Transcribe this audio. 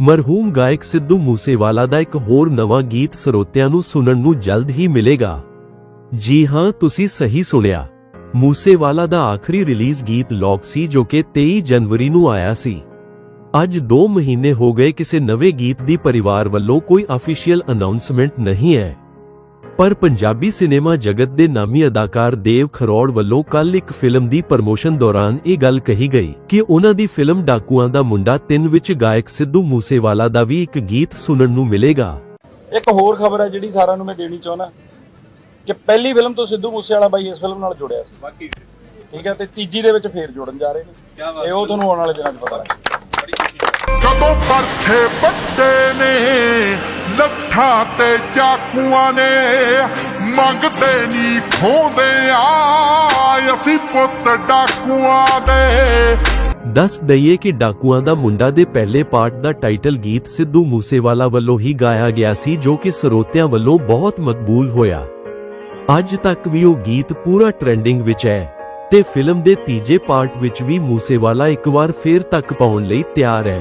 ਮਰਹੂਮ ਗਾਇਕ ਸਿੱਧੂ ਮੂਸੇਵਾਲਾ ਦਾ ਇੱਕ ਹੋਰ ਨਵਾਂ ਗੀਤ ਸਰੋਤਿਆਂ ਨੂੰ ਸੁਣਨ ਨੂੰ ਜਲਦ ਹੀ ਮਿਲੇਗਾ। ਜੀ ਹਾਂ, ਤੁਸੀਂ ਸਹੀ ਸੁਣਿਆ। ਮੂਸੇਵਾਲਾ ਦਾ ਆਖਰੀ ਰਿਲੀਜ਼ ਗੀਤ ਲੌਕ ਸੀ ਜੋ ਕਿ 23 ਜਨਵਰੀ ਨੂੰ ਆਇਆ ਸੀ। ਅੱਜ 2 ਮਹੀਨੇ ਹੋ ਗਏ ਕਿਸੇ ਨਵੇਂ ਗੀਤ ਦੀ ਪਰਿਵਾਰ ਵੱਲੋਂ ਕੋਈ ਅਫੀਸ਼ੀਅਲ ਅਨਾਉਂਸਮੈਂਟ ਨਹੀਂ ਹੈ। ਪਰ ਪੰਜਾਬੀ ਸਿਨੇਮਾ ਜਗਤ ਦੇ ਨਾਮੀ ਅਦਾਕਾਰ ਦੇਵ ਖਰੋੜ ਵੱਲੋਂ ਕੱਲ ਇੱਕ ਫਿਲਮ ਦੀ ਪ੍ਰਮੋਸ਼ਨ ਦੌਰਾਨ ਇਹ ਗੱਲ ਕਹੀ ਗਈ ਕਿ ਉਹਨਾਂ ਦੀ ਫਿਲਮ ਡਾਕੂਆਂ ਦਾ ਮੁੰਡਾ 3 ਵਿੱਚ ਗਾਇਕ ਸਿੱਧੂ ਮੂਸੇਵਾਲਾ ਦਾ ਵੀ ਇੱਕ ਗੀਤ ਸੁਣਨ ਨੂੰ ਮਿਲੇਗਾ। ਇੱਕ ਹੋਰ ਖਬਰ ਹੈ ਜਿਹੜੀ ਸਾਰਿਆਂ ਨੂੰ ਮੈਂ ਦੇਣੀ ਚਾਹੁੰਦਾ ਕਿ ਪਹਿਲੀ ਫਿਲਮ ਤੋਂ ਸਿੱਧੂ ਮੂਸੇਵਾਲਾ ਬਾਈ ਇਸ ਫਿਲਮ ਨਾਲ ਜੁੜਿਆ ਸੀ। ਬਾਕੀ ਠੀਕ ਹੈ ਤੇ ਤੀਜੀ ਦੇ ਵਿੱਚ ਫੇਰ ਜੁੜਨ ਜਾ ਰਹੇ ਨੇ। ਇਹ ਉਹ ਤੁਹਾਨੂੰ ਆਉਣ ਵਾਲੇ ਦਿਨਾਂ 'ਚ ਪਤਾ ਲੱਗੇ ਬੜੀ ਖੁਸ਼ੀ ਦੀ ਜਦੋਂ ਪਰਛੇ ਵੱਡੇ ਨੇ ਲੱਠਾਂ ਤੇ ਚਾਕੂਆਂ ਨੇ ਮੰਗਦੇ ਨਹੀਂ ਖੋਦੇ ਆ ਅਸੀਂ ਪੁੱਤ ਡਾਕੂਆਂ ਦੇ। ਦੱਸ ਦਈਏ ਕਿ ਡਾਕੂਆਂ ਦਾ ਮੁੰਡਾ ਦੇ ਪਹਿਲੇ ਪਾਰਟ ਦਾ ਟਾਈਟਲ ਗੀਤ ਸਿੱਧੂ ਮੂਸੇਵਾਲਾ ਵੱਲੋਂ ਹੀ ਗਾਇਆ ਗਿਆ ਸੀ, ਜੋ ਕਿ ਸਰੋਤਿਆਂ ਵੱਲੋਂ ਬਹੁਤ ਮਕਬੂਲ ਹੋਇਆ। ਅੱਜ ਤੱਕ ਵੀ ਉਹ ਗੀਤ ਪੂਰਾ ਟ੍ਰੈਂਡਿੰਗ ਵਿੱਚ ਹੈ ਤੇ ਫਿਲਮ ਦੇ ਤੀਜੇ ਪਾਰਟ ਵਿੱਚ ਵੀ ਮੂਸੇਵਾਲਾ ਇੱਕ ਵਾਰ ਫੇਰ ਤੱਕ ਪਾਉਣ ਲਈ ਤਿਆਰ ਹੈ।